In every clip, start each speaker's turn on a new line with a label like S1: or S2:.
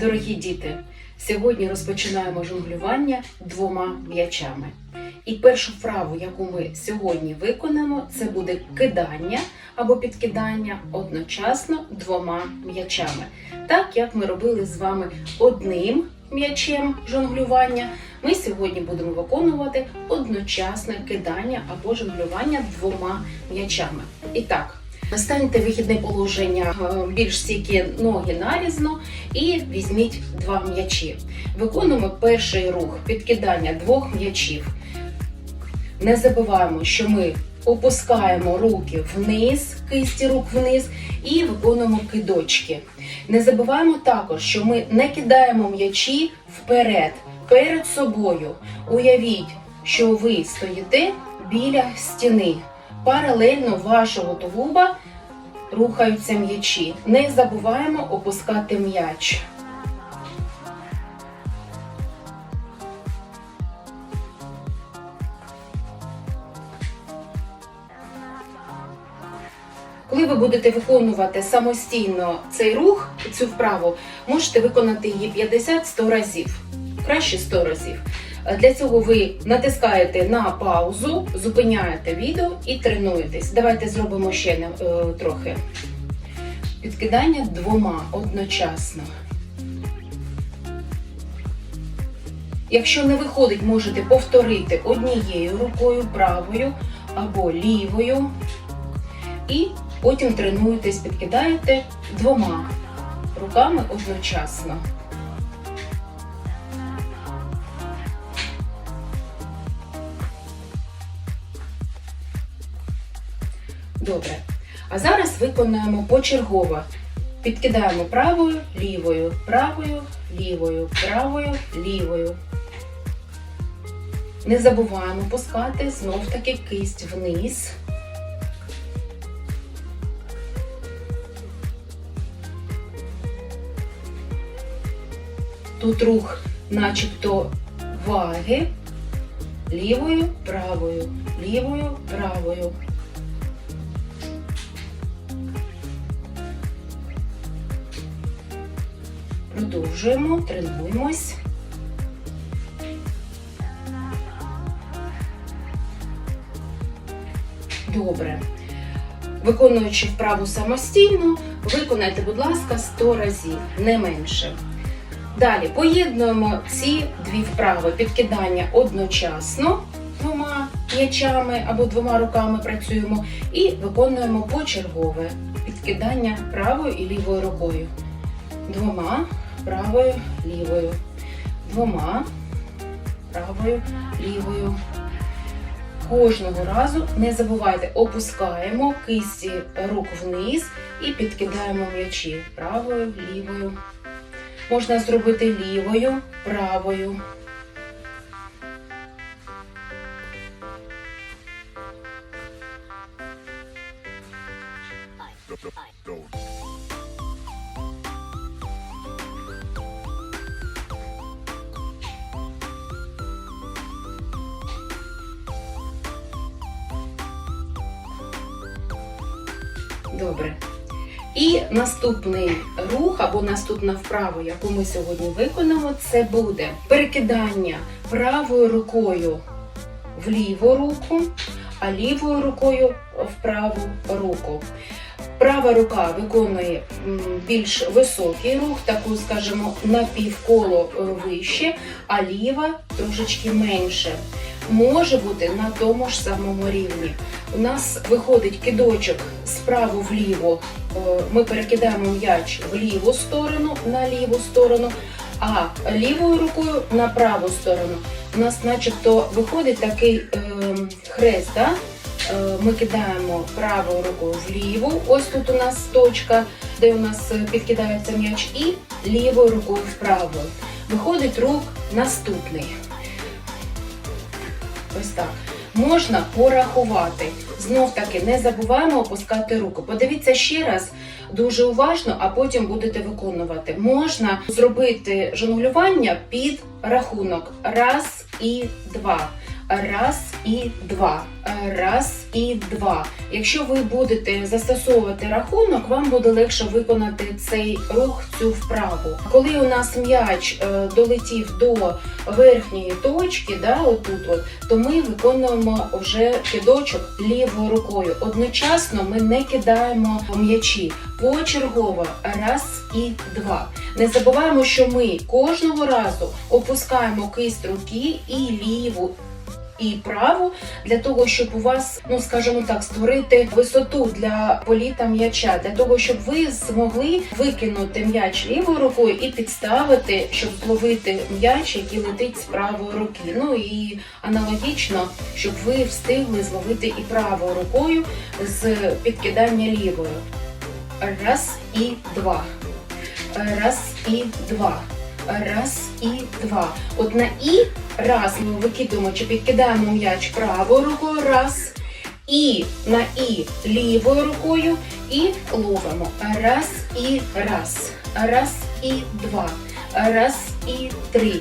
S1: Дорогі діти, сьогодні розпочинаємо жонглювання двома м'ячами. І першу вправу, яку ми сьогодні виконаємо, це буде кидання або підкидання одночасно двома м'ячами. Так як ми робили з вами одним м'ячем жонглювання, ми сьогодні будемо виконувати одночасне кидання або жонглювання двома м'ячами. І так, Станьте вихідне положення е, більш стійкі ноги нарізно і візьміть два м'ячі. Виконуємо перший рух підкидання двох м'ячів. Не забуваємо, що ми опускаємо руки вниз, кисті рук вниз і виконуємо кидочки. Не забуваємо також, що ми не кидаємо м'ячі вперед, перед собою. Уявіть, що ви стоїте біля стіни. Паралельно вашого тулуба рухаються м'ячі. Не забуваємо опускати м'яч. Коли ви будете виконувати самостійно цей рух, цю вправу, можете виконати її 50-100 разів, краще 100 разів. Для цього ви натискаєте на паузу, зупиняєте відео і тренуєтесь. Давайте зробимо ще е, трохи. Підкидання двома одночасно. Якщо не виходить, можете повторити однією рукою, правою або лівою. І потім тренуєтесь, підкидаєте двома руками одночасно. Добре. А зараз виконуємо почергово. Підкидаємо правою, лівою, правою, лівою, правою, лівою. Не забуваємо пускати знов таки кисть вниз. Тут рух начебто ваги. Лівою, правою, лівою, правою. Продовжуємо, тренуємось. Добре. Виконуючи вправу самостійно, виконайте, будь ласка, 100 разів, не менше. Далі поєднуємо ці дві вправи підкидання одночасно двома м'ячами або двома руками працюємо і виконуємо почергове підкидання правою і лівою рукою. Двома правою, лівою, двома правою, лівою. Кожного разу не забувайте, опускаємо кисті рук вниз і підкидаємо м'ячі правою, лівою. Можна зробити лівою, правою. Добре. І наступний рух або наступна вправа, яку ми сьогодні виконаємо, це буде перекидання правою рукою в ліву руку, а лівою рукою в праву руку. Права рука виконує більш високий рух, таку, скажімо, на півколо е, вище, а ліва трошечки менше. Може бути на тому ж самому рівні. У нас виходить кидочок справа вліво. Е, Ми перекидаємо м'яч в ліву сторону, на ліву сторону, а лівою рукою на праву сторону. У нас начебто виходить такий е, хрест. Да? Е, Ми кидаємо правою рукою вліву. Ось тут у нас точка, де у нас е, підкидається м'яч, і лівою рукою вправо. Виходить рух наступний. Ось так. Можна порахувати. Знов таки не забуваємо опускати руку. Подивіться ще раз дуже уважно, а потім будете виконувати. Можна зробити жонглювання під рахунок. Раз і два. Раз і два. Раз і два. Якщо ви будете застосовувати рахунок, вам буде легше виконати цей рух, цю вправу. Коли у нас м'яч е, долетів до верхньої точки, да, отут, от, то ми виконуємо вже кидочок лівою рукою. Одночасно ми не кидаємо м'ячі почергово раз і два. Не забуваємо, що ми кожного разу опускаємо кисть руки і ліву. І праву для того, щоб у вас, ну скажімо так, створити висоту для політа м'яча, для того, щоб ви змогли викинути м'яч лівою рукою і підставити, щоб зловити м'яч, який летить з правої руки. Ну і аналогічно, щоб ви встигли зловити і правою рукою з підкидання лівою. Раз і два. Раз і два. Раз і два. От на і раз ми викидуємо чи підкидаємо м'яч правою рукою, раз. І на і лівою рукою і ловимо. Раз і раз. Раз і два. Раз і три.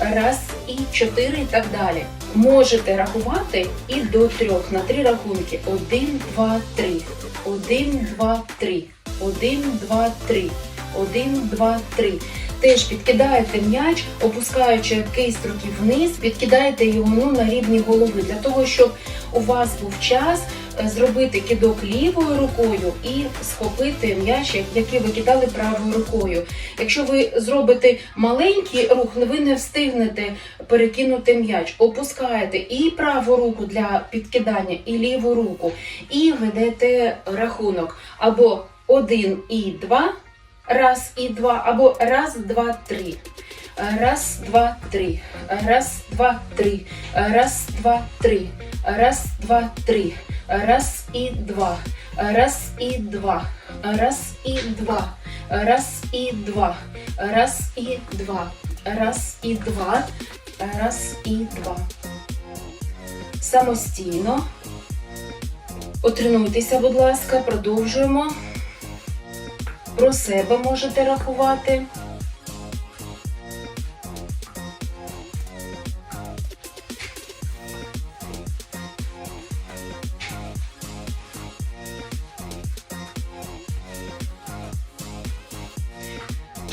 S1: Раз і чотири і так далі. Можете рахувати і до трьох на три рахунки. Один, два, три. Один, два, три. Один, два, три. Один, два, три. Теж підкидаєте м'яч, опускаючи кисть руки вниз, підкидаєте його ну, на рівні голови, для того, щоб у вас був час е, зробити кидок лівою рукою і схопити м'яч, який ви кидали правою рукою. Якщо ви зробите маленький рух, ви не встигнете перекинути м'яч. Опускаєте і праву руку для підкидання, і ліву руку, і ведете рахунок або один і два. Раз і два, або раз, два, три. Раз, два, три. Раз, два, три. Раз, два, три. Раз, два, три. Раз і два. Раз і два. Раз і два. Раз і два. Раз і два. Раз і два. Раз і два. Самостійно. Потренуйтеся, будь ласка, продовжуємо. Про себе можете рахувати.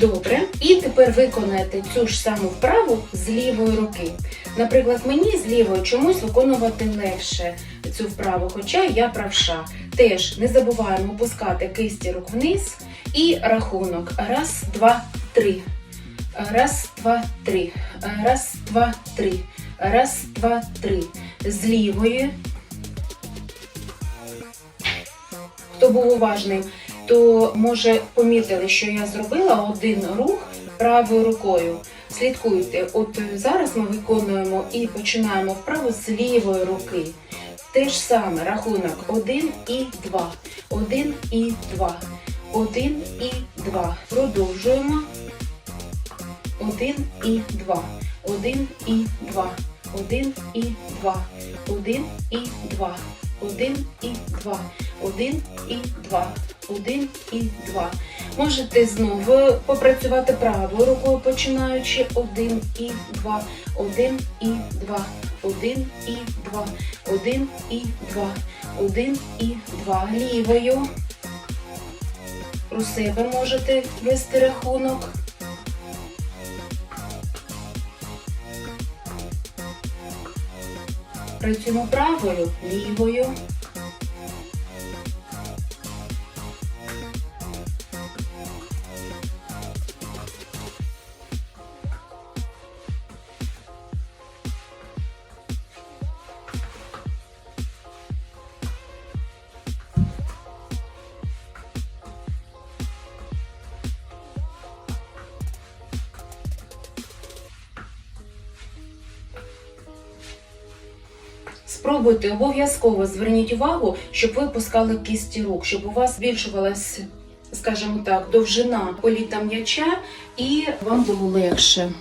S1: Добре. І тепер виконаєте цю ж саму вправу з лівої руки. Наприклад, мені з лівої чомусь виконувати легше цю вправу, хоча я правша. Теж не забуваємо опускати кисті рук вниз і рахунок. Раз, два, три. Раз, два, три. Раз, два, три. Раз, два, три. З лівої. Хто був уважний, то може помітили, що я зробила один рух правою рукою. Слідкуйте, от зараз ми виконуємо і починаємо вправу з лівої руки. Те ж саме рахунок 1 і 2. 1 і 2. 1 і 2. Продовжуємо. 1 і 2. 1 і 2. 1 і 2. 1 і 2. 1 і 2. 1 і 2. 1 і 2. Можете знову попрацювати правою рукою, починаючи 1 і 2. 1 і 2. 1 і 2. 1 і 2. 1 і 2. Лівою. Про себе можете вести рахунок. Працюємо правою, лівою. Спробуйте обов'язково зверніть увагу, щоб ви пускали кісті рук, щоб у вас збільшувалась, скажімо так, довжина політа м'яча і вам було легше.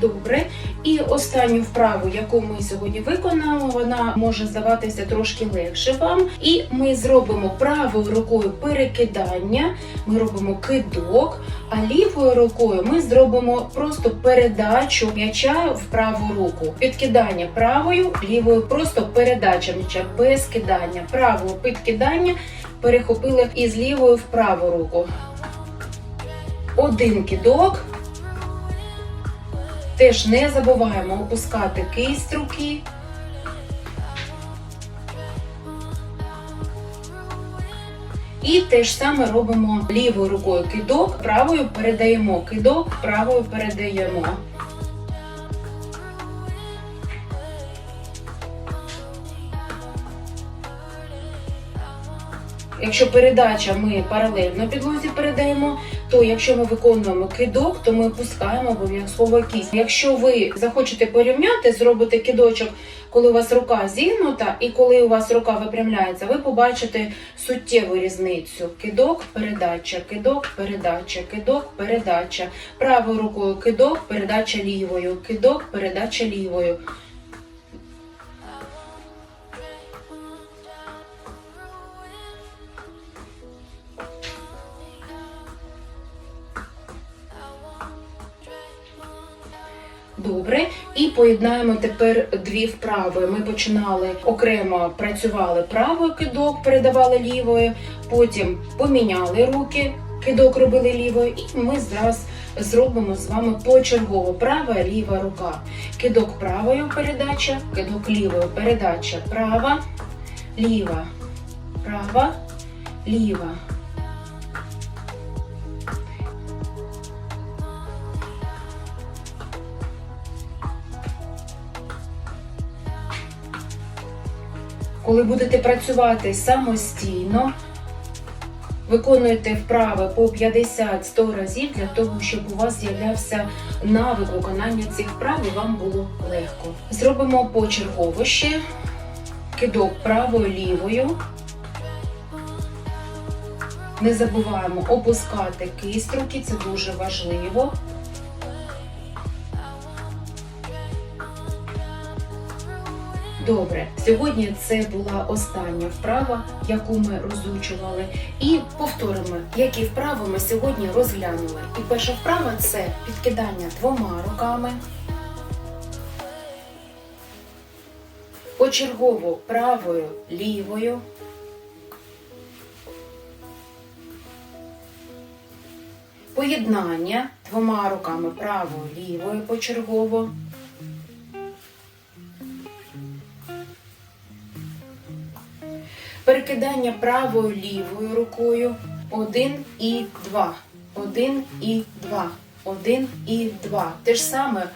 S1: Добре. І останню вправу, яку ми сьогодні виконаємо, вона може здаватися трошки легше вам. І ми зробимо правою рукою перекидання, ми робимо кидок, а лівою рукою ми зробимо просто передачу м'яча в праву руку. Підкидання правою, лівою просто передача м'яча без кидання. Правою підкидання перехопили із лівою в праву руку. Один кидок. Теж не забуваємо опускати кисть руки. І те ж саме робимо лівою рукою кидок, правою передаємо кидок, правою передаємо. Якщо передача ми паралельно підлозі передаємо, то якщо ми виконуємо кидок, то ми опускаємо обов'язково кість. Якщо ви захочете порівняти, зробите кидочок, коли у вас рука зігнута, і коли у вас рука випрямляється, ви побачите суттєву різницю. Кидок, передача, кидок, передача, кидок, передача. Правою рукою кидок, передача лівою, кидок, передача лівою. Добре, і поєднаємо тепер дві вправи. Ми починали окремо працювали правою кидок, передавали лівою, потім поміняли руки, кидок робили лівою, і ми зараз зробимо з вами почергово права, ліва рука. Кидок правою передача, кидок лівою передача права, ліва, права, ліва. Коли будете працювати самостійно, виконуйте вправи по 50-100 разів для того, щоб у вас з'являвся навик виконання цих вправ і вам було легко. Зробимо почергово ще кидок правою лівою. Не забуваємо опускати кисть руки, це дуже важливо. Добре, сьогодні це була остання вправа, яку ми розучували. І повторимо, які вправи ми сьогодні розглянули. І перша вправа це підкидання двома руками. Почергово правою, лівою. Поєднання двома руками правою, лівою почергово. Перекидання правою лівою рукою. Один і два. Один і два. Один і два. Те ж саме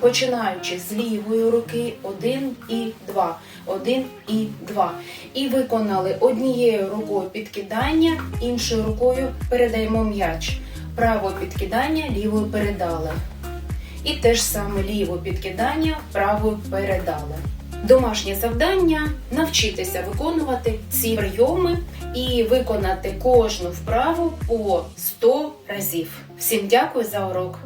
S1: починаючи з лівої руки. Один і два. Один і два. І виконали однією рукою підкидання, іншою рукою передаємо м'яч. Правою підкидання, лівою передали. І те ж саме ліве підкидання, правою передали. Домашнє завдання навчитися виконувати ці прийоми і виконати кожну вправу по 100 разів. Всім дякую за урок!